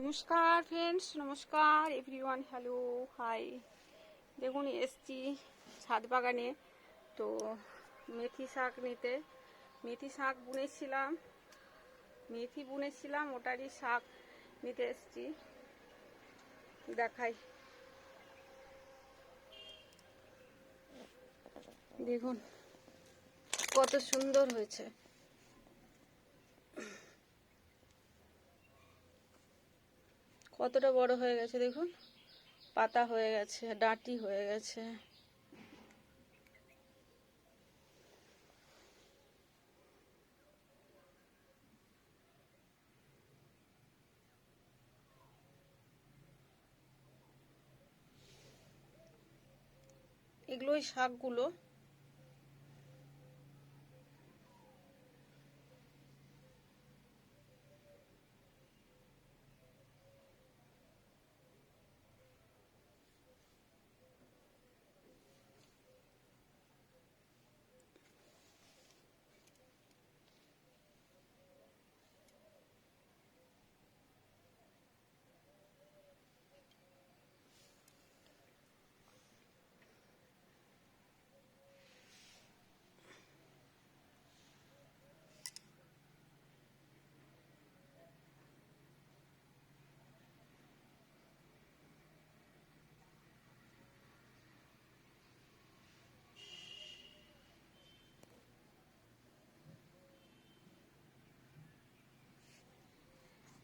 নমস্কার ফ্রেন্ডস নমস্কার everyone hello hi দেখুন, এসছি ছাদ বাগানে তো মেথি শাক নিতে। মেথি শাক বুনেছিলাম। মেথি বুনেছিলাম, ওটারই শাক নিতে এসছি। দেখাই। দেখুন, কত সুন্দর হয়েছে। কতটা বড় হয়ে গেছে দেখুন। পাতা হয়ে গেছে ডাঁটি হয়ে গেছে। এগুলো ওই শাকগুলো